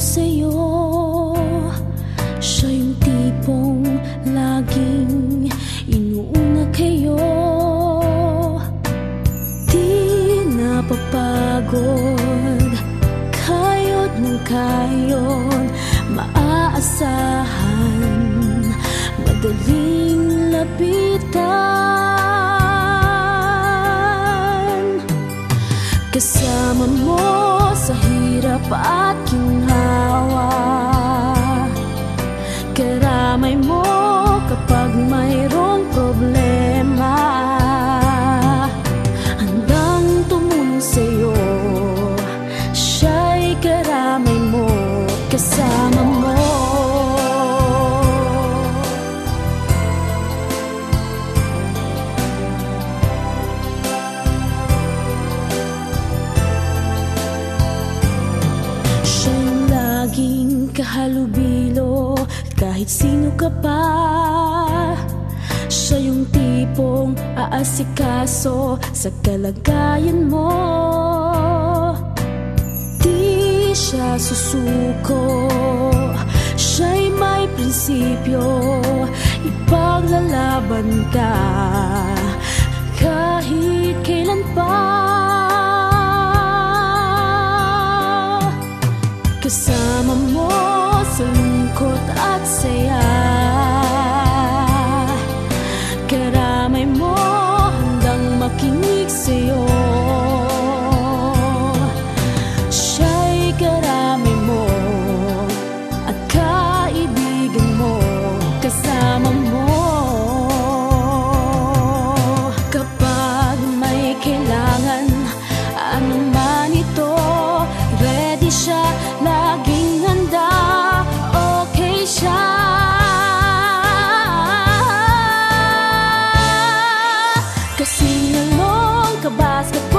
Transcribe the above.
sa'yo. Siya yung tipong laging inuuna kayo. Di napapagod Kayod ng kayod Maaasahan. Madaling lapitan. Kasama mo sa hirap at kinahanglan. Kasama mo. Siya'y laging kahalubilo Kahit sino ka pa. Siya yung tipong aasikaso Sa kalagayan mo siya susuko. Siya'y may prinsipyo Ipaglalaban ka. Kahit kailan pa. Kasama mo sa lungkot at saya siya Laging handa. Okay siya. Kasingalong Kabasketball Kalaro